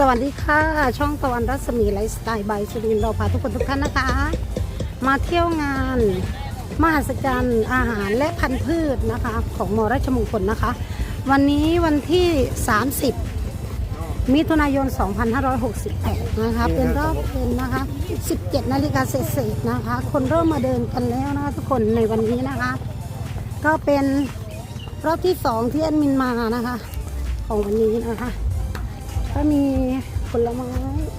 สวัสดีค่ะ ช่องตะวันรัศมีไลฟ์สไตล์บายสุรินทร์เราพาทุกคนทุกท่านนะคะ มาเที่ยวงาน มหัศจรรย์อาหารและพันธุ์พืชนะคะ ของมอราชมงคลนะคะ วันนี้วันที่ 30 มิถุนายน 2568 นะคะ เป็นรอบเป็นนะคะ 17 นาฬิกาเศษๆนะคะ คนเริ่มมาเดินกันแล้วนะคะทุกคนในวันนี้นะคะ ก็เป็นรอบที่สองที่แอดมินมานะคะ ของวันนี้นะคะ ก็มีผลไม้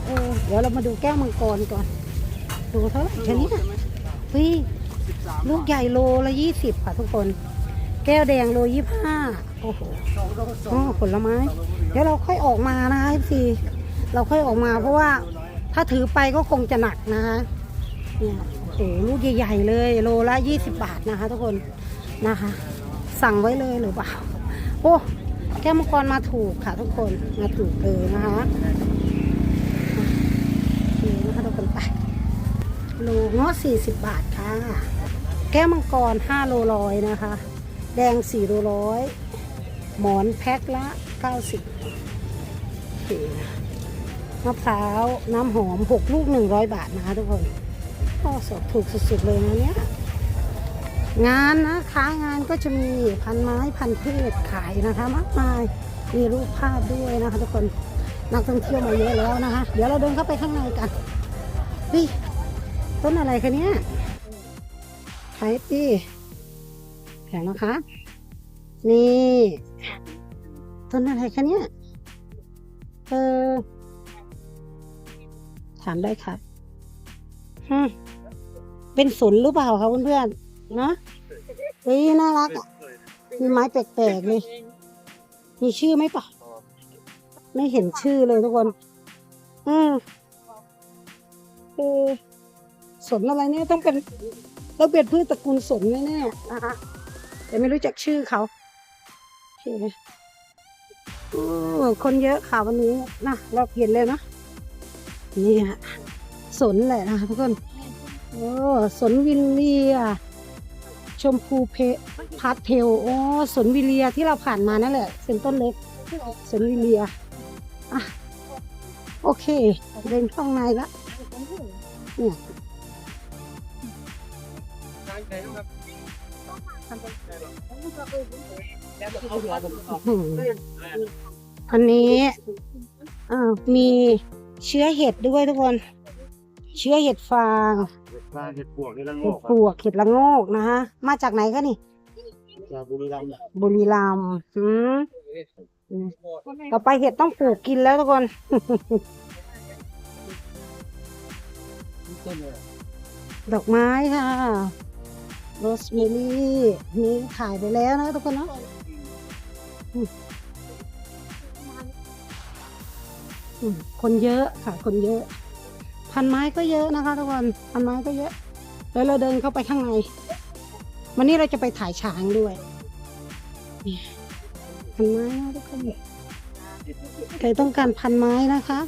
เออเดี๋ยวเรามาดูแก้วมังกรก่อน ดูเท่าไหร่แค่นี้น่ะเฮ้ยลูกใหญ่โลละยี่สิบค่ะทุกคน แก้วแดงโลยี่ห้าโอ้โหอ๋อผลไม้ เดี๋ยวเราค่อยออกมานะคะพี่เราค่อยออกมาเพราะว่าถ้าถือไปก็คงจะหนักนะคะเนี่ยโอ้ลูกใหญ่ๆเลย โลละยี่สิบบาทนะคะ ทุกคนนะคะ สั่งไว้เลยหรือเปล่าโอ้ ก้วมังกรมาถูกค่ะทุกคนมาถูกเลยนะคะนี่นะคะทุกคนไปโลเงาะสี่สิบบาทค่ะ แก้วมังกรห้าโลร้อยนะคะ แดงสี่โลร้อยหมอนแพ็คละเก้าสิบมะพร้าวน้ำหอมหกลูกหนึ่งร้อยบาทนะคะทุกคนก็สดถูกสุดๆเลยนะเนี่ย งานนะคะงานก็จะมีพันไม้พันพืชขายนะคะ มากมายมีรูปภาพด้วยนะคะทุกคนนักท่องเที่ยวมาเยอะแล้วนะคะ เดี๋ยวเราเดินเข้าไปข้างในกันพี่ต้นอะไรคะเนี่ยขายปีแผงนะคะ นี่ต้นอะไรคะเนี่ยเออถามได้ครับฮึเป็นสนหรือเปล่าคะเพื่อนๆ เนาะเฮ้ยน่ารักอะ มีไม้แปลกๆเลยมีชื่อไหมปะไม่เห็นชื่อเลยทุกคน อืมเออสนอะไรเนี่ยต้องเป็นต้องเป็นพืชตระกูลสนแน่ๆนะคะแต่ไม่รู้จักชื่อเขาโอเคโอ้คนเยอะค่ะวันนี้นะเราเห็นเลยเนาะนี่ฮะสนแหละนะคะทุกคน โอ้สนวิลเลีย ชมพูเพพาสเทลโอ้สนวิเลียที่เราผ่านมานั่นแหละเป็นต้นเล็กสนวิเลียอะโอเคเดินข้างในละเนี่ยอันนี้อ่ามีเชื้อเห็ดด้วยทุกคน เชื้อเห็ดฟาง ปลาเห็ดปวกนี่ละโงเห็ดกปวกเห็ดละโงกนะคะมาจากไหนคะนี่ จากบุรีรัมย์บุรีรัมย์อืมต่อไปเห็ดต้องปลูกกินแล้วทุกคน ต้นเลยดอกไม้ค่ะ โรสเมลี่นี่ถ่ายไปแล้วนะทุกคนเนาะอืมอืมคนเยอะค่ะ คนเยอะ พันไม้ก็เยอะนะคะทุกคนพันไม้ก็เยอะ แล้วเราเดินเข้าไปข้างใน วันนี้เราจะไปถ่ายช้างด้วยนี่พันไม้นะทุกคนใครต้องการพันไม้นะคะ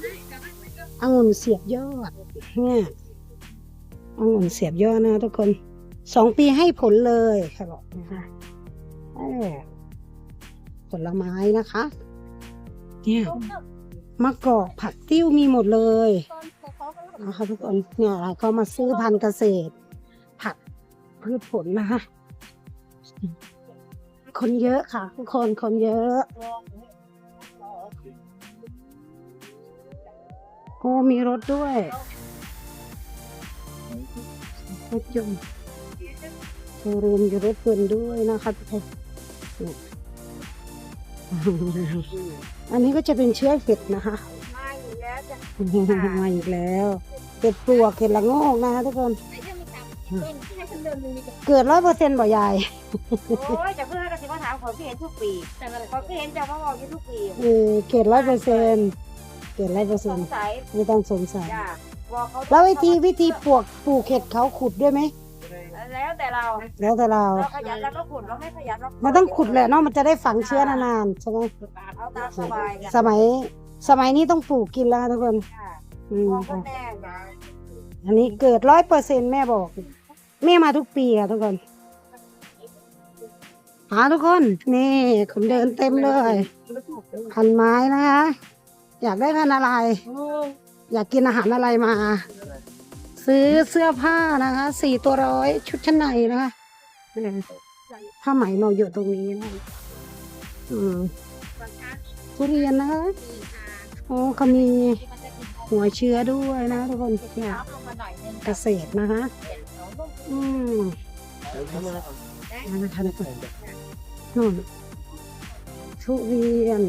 องุ่นเสียบยอดเนี่ยองุ่นเสียบยอดนะทุกคนสองปีให้ผลเลยค่ะบอกนะคะผลไม้นะคะ เนี่ยมะกอกผักติ้วมีหมดเลย นะคะทุกคนเนี่ยเราก็มาซื้อพันธุ์เกษตร ผักพืชผลนะคะคนเยอะค่ะ ทุกคนคนเยอะ โอ้มีรถด้วยรถยนต์โชว์รูมอยู่รถยนต์ด้วยนะคะทุกคนอันนี้ก็จะเป็นเชื้อเห็ดนะคะ มาอยู่แล้วจ้ะมาอีกแล้วเห็ดปลวกเห็ดละโงกนะคะทุกคน ไอ้เรื่องมีสามต้นให้ฉันเดินมีแต่เกิดร้อยเปอร์เซ็นต์บ่ยายโอ้ยจะเพื่อนก็สิมาถามขอพี่เห็นทุกปีแต่ขอพี่เห็นจะมาบอกอยู่ทุกปีเออเกิดร้อยเปอร์เซ็นต์เกิดร้อยเปอร์สเซ็นงต์สัยไม่ต้องสงสัยจ้ะบอกเขาแล้ววิธีวิธีปลูกปลูกเห็ดเขาขุดด้วยไหม แล้วแต่เราแล้วแต่เรา เราขยันเราก็ขุดเราไม่ขยันเรามันต้องขุดแหละเนาะมันจะได้ฝังเชื้อนานๆใช่ไหมเอาตามสบายสมัย สมัยนี้ต้องปลูกกินแล้วค่ะทุกคนค่ะอืมบอกคนแน่จ้ะอันนี้เกิดร้อยเปอร์เซ็นแม่บอก แม่มาทุกปีค่ะทุกคนหาทุกคนนี่ผมเดินเต็มเลยพันไม้นะคะ อยากได้พันธุ์อะไร อยากกินอาหารอะไรมา ซื้อเสื้อผ้านะคะสี่ตัวร้อยชุดชั้นในนะคะเนี่ยผ้าไหมเราอยู่ตรงนี้นะอืมทุเรียนนะคะ โอ้เขามีหัวเชื้อด้วยนะทุกคนเนี่ยเกษตรนะคะ อืมนะคะทุกคนนู่นทุเรียน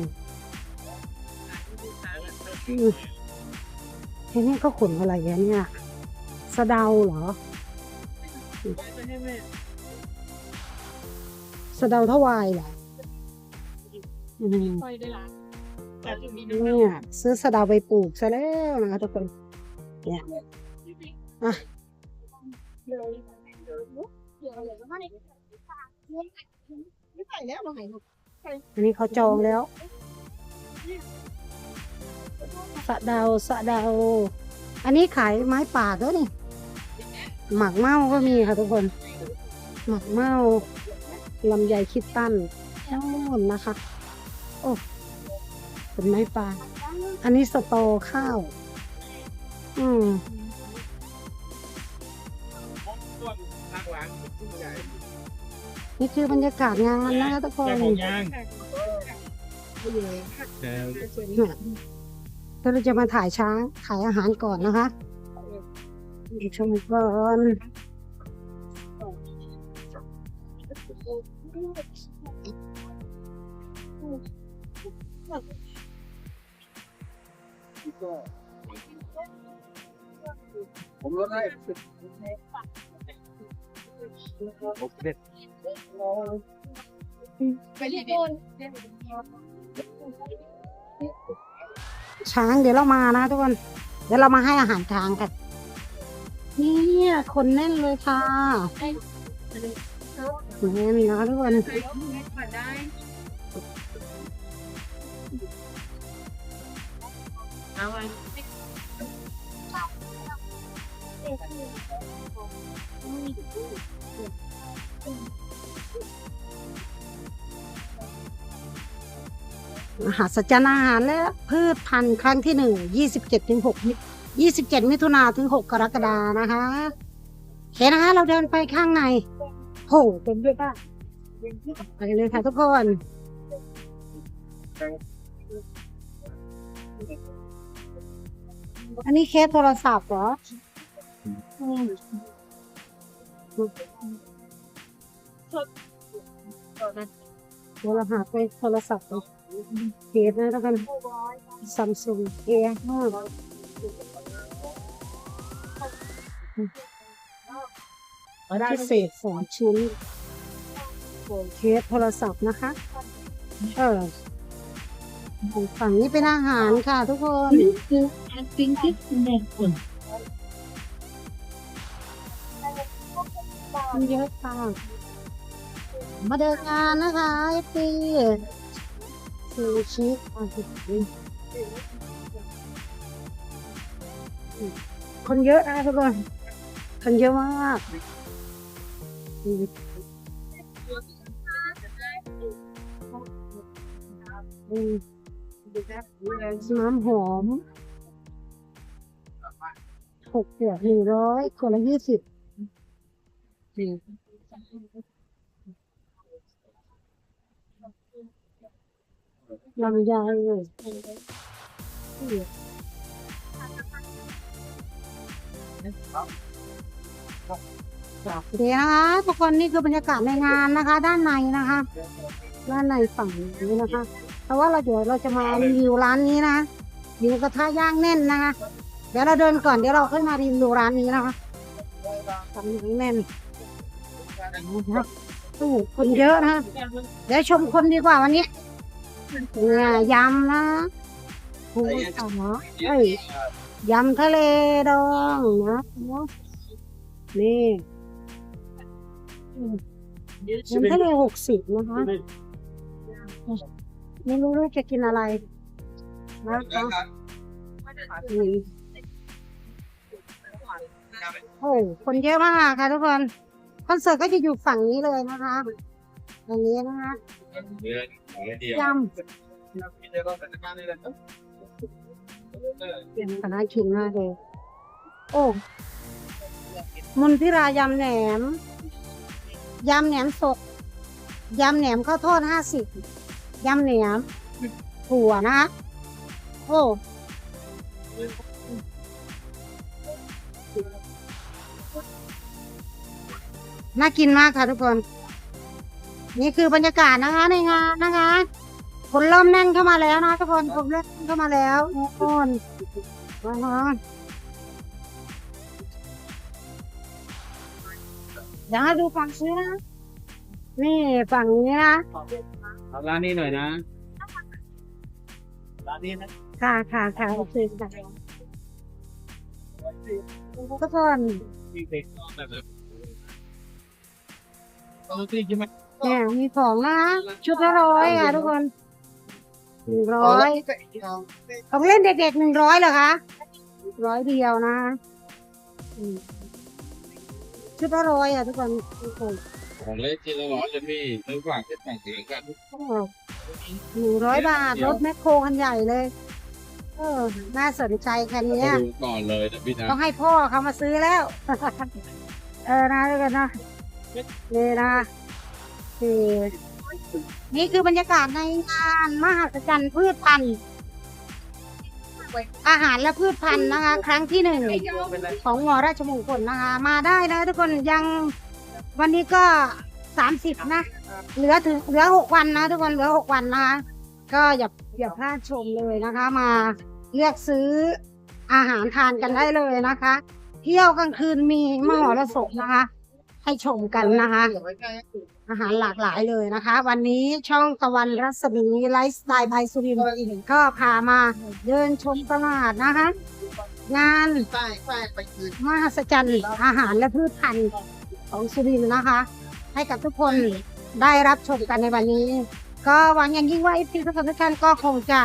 อืมเฮ้ยนี่เขาขนอะไรเนี่ยสะเดาเหรอสะเดาทวายเหรออืม เนี่ยซื้อสะเดาไปปลูกซะแล้วนะคะทุกคนเนี่ยอะอันนี้เขาจองแล้วสะเดาสะเดา อันนี้ขายไม้ป่าด้วยนี่หมักเมาก็มีค่ะทุกคน หมักเมาลำไยคิดตั้นทั้งหมดนะคะ โอ้ เป็นไม้ป่าอันนี้สตอข้าว อืมนี่คือบรรยากาศงานนะคะทุกคนย่างเนี่ยเราจะมาถ่ายช้าง ถ่ายอาหารก่อนนะคะชมก่อน ผมลดให้โอเคช้างเดี๋ยวเรามานะทุกคน เดี๋ยวเรามาให้อาหารช้างกันเนี่ยคนแน่นเลยค่ะแน่นนะทุกคน มหาสัจจรรย์อาหารและพืชพันธุ์ครั้งที่หนึ่งยี่สิบเจ็ดถึงหกยี่สิบเจ็ดมิถุนาถึงหกกรกฎานะคะโอเคนะคะ เราเดินไปข้างในโหเป็นด้วยป่ะไปเลยค่ะทุกคน อันนี้เคสโทรศัพท์เหรออืมโทรหาไปโทรศัพท์เหรอเคสนะแล้วกันซัมซุงเอห้าพิเศษสองชิ้นเคสโทรศัพท์นะคะเออ ฝั่งนี้เป็นอาหารค่ะทุกคนคือแอดปิ้งที่คุณแดงคนเยอะค่ะ มาเดินงานนะคะเอฟซีซูชิอาหารคนเยอะนะทุกคน คนเยอะมากอืมอืม น้ำหอมหกขวดหนึ่งร้อยคนละยี่สิบลำไยเลยเดี๋ยวนะคะทุกคนนี่คือบรรยากาศในงานนะคะ ด้านในนะคะ ด้านในฝั่งนี้นะคะ ราะว่าเราเดี๋ยวเราจะมารีวิวร้านนี้นะหมูกระทะย่างแน่นนะคะเดี๋ยวเราเดินก่อนเดี๋ยวเราค่อยมารีวิวร้านนี้นะคะทำอย่างแน่นนะคะโอ้คนเยอะนะเดี๋ยวชมคนดีกว่าวันนี้เนี่ยยำนะปูอ๋อเอ้ยยำทะเลดองนะนี่ยำทะเลหกสิบนะคะ ไม่รู้ว่าจะกินอะไรนะคะนี่โอ้ยคนเยอะมากค่ะทุกคนคอนเสิร์ตก็จะอยู่ฝั่งนี้เลยนะคะตรงนี้นะคะเดือนเดียวยำน่ากินมากเลยโอ้มุนพิรายำแหนม ยำแหนมสดยำแหนมข้าวทอดห้าสิบ ยำแหนมถั่วนะคะโอ้น่ากินมากค่ะทุกคน นี่คือบรรยากาศนะคะในงานนะคะคนเริ่มแน่นเข้ามาแล้วนะทุกคนคนเริ่มแน่นเข้ามาแล้วทุกคนนะคะเดี๋ยวให้ดูฝั่งนี้นะนี่ฝั่งนี้นะ เอาร้านนี้หน่อยนะ ร้านนี้นะค่ะค่ะค่ะโอเคค่ะทุกคนที่เด็กชอบแบบแบบต้องตีใช่ไหมเนี่ยมีของนะ ชุดละร้อยอะทุกคนหนึ่งร้อยของเล่นเด็กๆหนึ่งร้อยเหรอคะร้อยเดียวนะอืมชุดละร้อยอะทุกคนทุกคน ของเล่นทีละร้อยจะมีซื้อฝากจะแต่งเสียงกันหนึ่งร้อยบาท รถแมคโครคันใหญ่เลย เออ น่าสนใจคันเนี้ย ดูก่อนเลยนะพี่นะต้องให้พ่อเขามาซื้อแล้ว เออนะด้วยกันนะนี่นะนี่นี่คือบรรยากาศในงานมหัศจรรย์พืชพันธุ์อาหารและพืชพันธุ์นะคะ ครั้งที่หนึ่งของมอราชมงคลนะคะ มาได้นะทุกคนยัง วันนี้ก็สามสิบนะ เหลือถึงเหลือหกวันนะ ทุกคนเหลือหกวันนะคะก็อย่าอย่าพลาดชมเลยนะคะ มาเลือกซื้ออาหารทานกันได้เลยนะคะ เที่ยวกลางคืนมีมหรสพนะคะ ให้ชมกันนะคะ อาหารหลากหลายเลยนะคะ วันนี้ช่องตะวันรัศมีไลฟ์สไตล์บายสุรินทร์ก็พามาเดินชมตลาดนะคะ งานมหัศจรรย์อาหารและพืชพันธุ์ ของสุรินทร์นะคะ ให้กับทุกคนได้รับชมกันในวันนี้ ก็หวังอย่างยิ่งว่าอีพีทุกคนทุกท่านก็คงจะ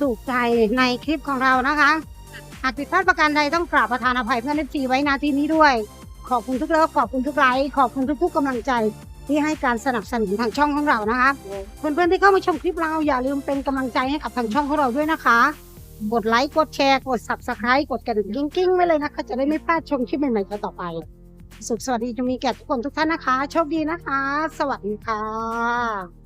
ถูกใจในคลิปของเรานะคะหากผิดพลาดประการใดต้องกราบประธานอภัยเพื่อนเอฟซีไว้นาทีนี้ด้วย ขอบคุณทุกเลิฟขอบคุณทุกไลค์ขอบคุณทุกๆกำลังใจที่ให้การสนับสนุนทางช่องของเรานะคะเพื่อนๆที่เข้ามาชมคลิปเราอย่าลืมเป็นกำลังใจให้กับทางช่องของเราด้วยนะคะ กดไลค์กดแชร์กด subscribe กดกระดิ่งกิ้งๆไว้เลยนะคะจะได้ไม่พลาดชมคลิปใหม่ๆต่อไป สุขสวัสดีจะมีแก่ทุกคนทุกท่านนะคะ โชคดีนะคะ สวัสดีค่ะ